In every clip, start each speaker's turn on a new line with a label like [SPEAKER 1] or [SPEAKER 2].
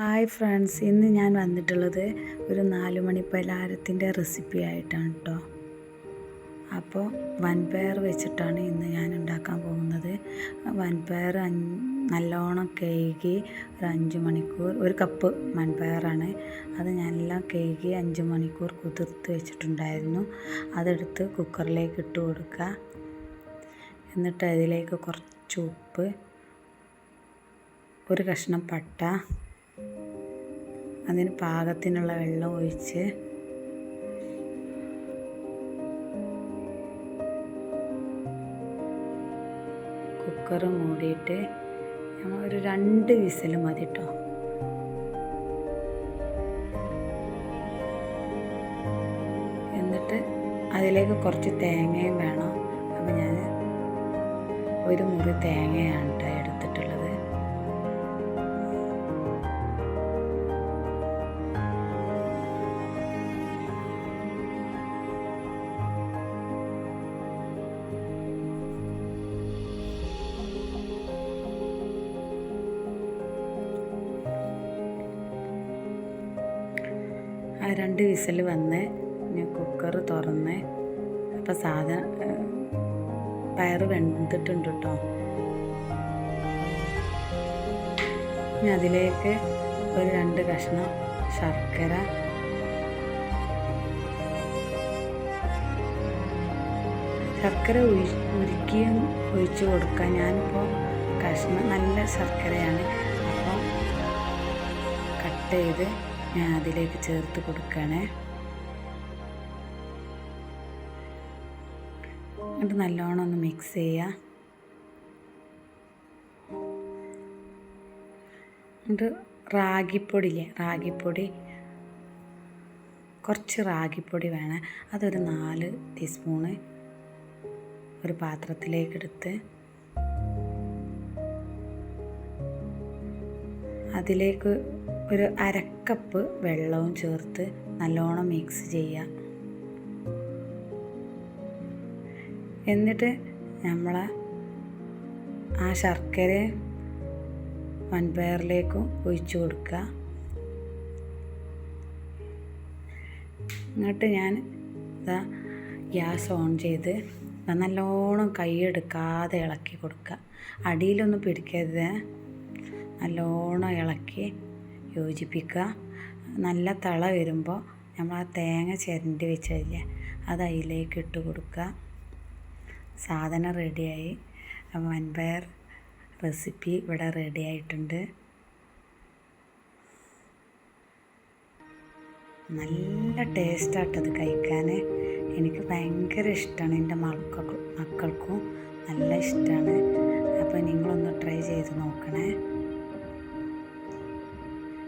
[SPEAKER 1] Hi friends ഇന്ന് ഞാൻ വന്നിട്ടുള്ളത് ഒരു നാലുമണി പലഹാരത്തിന്റെ റെസിപ്പി ആയിട്ടാണ് കേട്ടോ. അപ്പോൾ വൻപയർ വെച്ചിട്ടാണ് ഇന്ന് ഞാൻ ഉണ്ടാക്കാൻ പോകുന്നത്. വൻപയർ നല്ലോണം കഴുകി ഒരു അഞ്ച് മണിക്കൂർ ഒരു കപ്പ് വൻപയറാണ്. അത് എല്ലാം കഴുകി അഞ്ച് മണിക്കൂർ കുതിർത്ത് വെച്ചിട്ടുണ്ടായിരുന്നു. അതെടുത്ത് കുക്കറിലേക്ക് ഇട്ട് കൊടുക്കുക. എന്നിട്ട് അതിലേക്ക് കുറച്ച് ഉപ്പ് ഒരു കഷ്ണം പട്ട അതിന് പാകത്തിനുള്ള വെള്ളം ഒഴിച്ച് കുക്കർ മൂടിയിട്ട് നമ്മൾ ഒരു രണ്ട് വിസിൽ മതി കേട്ടോ എന്നിട്ട് അതിലേക്ക് കുറച്ച് തേങ്ങയും വേണം. അപ്പോൾ ഞാൻ ഒരു മുറി തേങ്ങയാണ് രണ്ട് വിസിൽ വന്ന് ഞാൻ കുക്കർ തുറന്ന് അപ്പോൾ സാധനം പയർ വെന്തിട്ടുണ്ട് കേട്ടോ. ഇനി അതിലേക്ക് ഒരു രണ്ട് കഷ്ണം ശർക്കര. ശർക്കര ഉരുക്കിയും ഒഴിച്ചു കൊടുക്കുക ഞാനിപ്പോൾ കഷ്ണം നല്ല ശർക്കരയാണ്. അപ്പോൾ കട്ട് ചെയ്ത് ഞാൻ അതിലേക്ക് ചേർത്ത് കൊടുക്കണേ. എന്നിട്ട് നല്ലോണം ഒന്ന് മിക്സ് ചെയ്യുക എന്നിട്ട് റാഗിപ്പൊടിയില്ലേ റാഗിപ്പൊടി. കുറച്ച് റാഗിപ്പൊടി വേണം. അതൊരു നാല് ടീസ്പൂണ് ഒരു പാത്രത്തിലേക്ക് എടുത്ത് അതിലേക്ക് ഒരു അരക്കപ്പ് വെള്ളവും ചേർത്ത് നല്ലോണം മിക്സ് ചെയ്യുക എന്നിട്ട് നമ്മൾ ആ ശർക്കര വൻപയറിലേക്കും ഒഴിച്ചു കൊടുക്കുക. എന്നിട്ട് ഞാൻ ഇതാ ഗ്യാസ് ഓൺ ചെയ്ത് നല്ലോണം കൈയെടുക്കാതെ ഇളക്കി കൊടുക്കുക. അടിയിലൊന്നും പിടിക്കരുത്. നല്ലോണം ഇളക്കി യോജിപ്പിക്കുക. നല്ല തള വരുമ്പോൾ നമ്മൾ ആ തേങ്ങ ചിരണ്ടി വെച്ചതില്ലേ അത് അതിലേക്ക് ഇട്ട് കൊടുക്കുക. സാധനം റെഡിയായി. വൻപയർ റെസിപ്പി ഇവിടെ റെഡി ആയിട്ടുണ്ട്. നല്ല ടേസ്റ്റാട്ടത് കഴിക്കാൻ എനിക്ക് ഭയങ്കര ഇഷ്ടമാണ് എന്റെ മക്കൾക്കും മക്കൾക്കും നല്ല ഇഷ്ടമാണ് അപ്പോൾ നിങ്ങളൊന്ന് ട്രൈ ചെയ്ത് നോക്കണേ.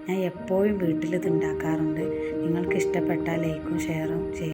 [SPEAKER 1] ഞാൻ എപ്പോഴും വീട്ടിലിത് ഉണ്ടാക്കാറുണ്ട്. നിങ്ങൾക്ക് ഇഷ്ടപ്പെട്ടാൽ ലൈക്കും ഷെയറും ചെയ്യും